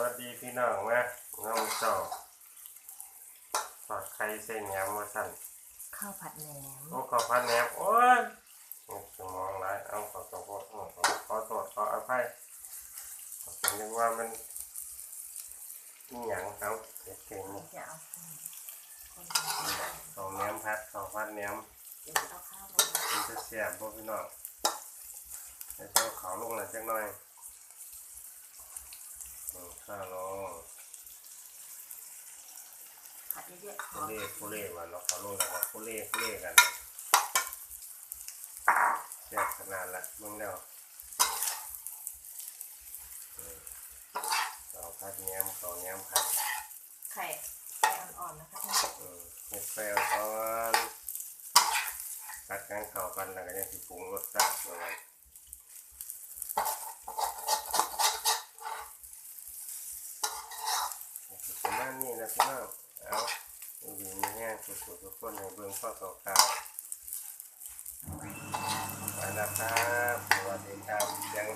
วัสดีพี่น้องนะน้องเจ้าทอดไข่เส้นแหนมมาสั่นข้าวผัดแหนมโอ้ขอพันแหนมโอ้ยสมองไรเอาขอตัวโทษขอขอโทษขออภัยผมนึกว่ามันนี่หยังครับเด็กเก่งนี่จะเอาคนขอแหนมพัดขอพัดแหนมเดี๋ยวจะเอาข้าวลงมามันจะเสียบพวกพี่น้องเดี๋ยวต้องเขาลงหน่อยจักหน่อย อืมข้าวลงผัดเยอะๆขคุอเล่คุเล่วันเนาะเขาลงแล้วก็คุเล่คุเล่กันเสียบขนาดละมึงแล้วอืมเขาพัดแหนมเขาแหนมพัดไข่ไข่อ่อนๆนะคะท่านอืมเฮ็ดไปเอาก่อนตัดกันเข้ากันแล้วก็ยังสิปรุงรสชาติเอาไว้ ประมาณนี้นะพี่น้องเอาดีมีแห้งสุดๆทุกคนให้เบิ่งข้อต่อข่าวไปแล้วครับสวัสดีครับยัง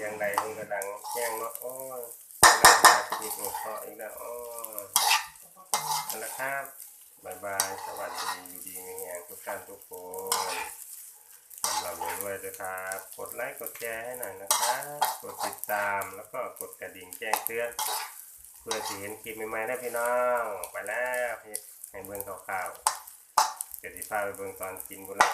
ยังใดมึงกระดังแจ้งเนาะโอ้ยกำลังตัดคลิปหัวข้ออีกแล้วโอ้ยเอาละครับบายบายสวัสดีอยู่ดีมีแรงทุกท่านทุกคนสำหรับรวยๆด้วยครับ กดไลค์กดแชร์ให้หน่อยนะครับ กดติดตามแล้วก็กดกระดิ่งแจ้งเตือน เพื่อจะเห็นคลิปใหม่ๆได้พี่น้องไปแล้วพี่ให้เบิ่งข่าวๆเดี๋ยวสิพาไปเบิ่งตอนกินบุญละ